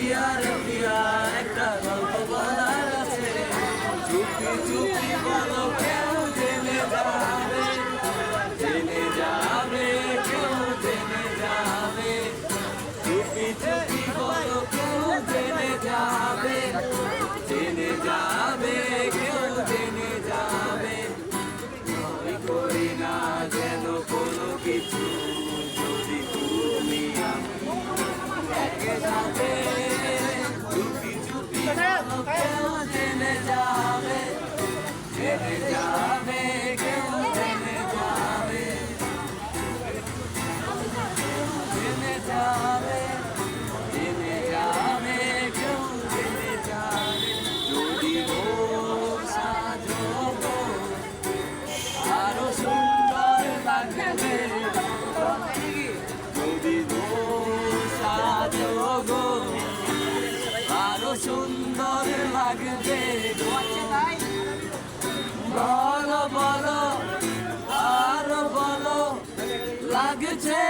ও প্রিয়া রে একটা জেনে যাবে। জেনে যাবে কেউ জেনে যাবে। কেউ জেনে যাবে। সুন্দর লাগবে। বলো বলো আর বলো লাগছে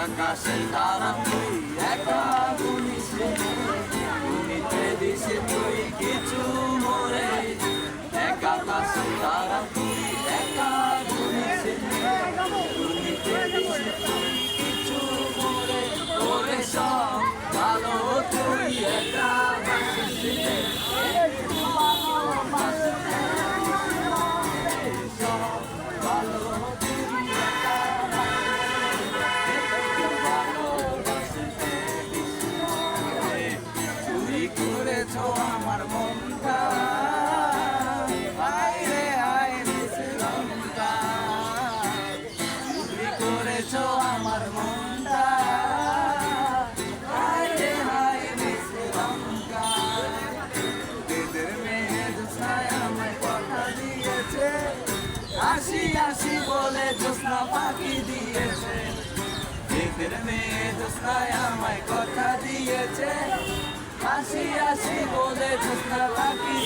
একা কাশে তারা তুই একা গুনিসে গুনিতে দিছে তুই কিছু মরে। একা কাশে তারা তুই একা গুনিসে গুনিতে দিছে তুই কিছু মরে। তোরে সব ভালো, তুই একা বাসিসে চুরি আসি আসি বলে জোসনা পাখি দিয়েছে। তোদের মেয়ে জোসনায় আমায় কথা দিয়েছে। আসি আসি বলে জোসনা পাখি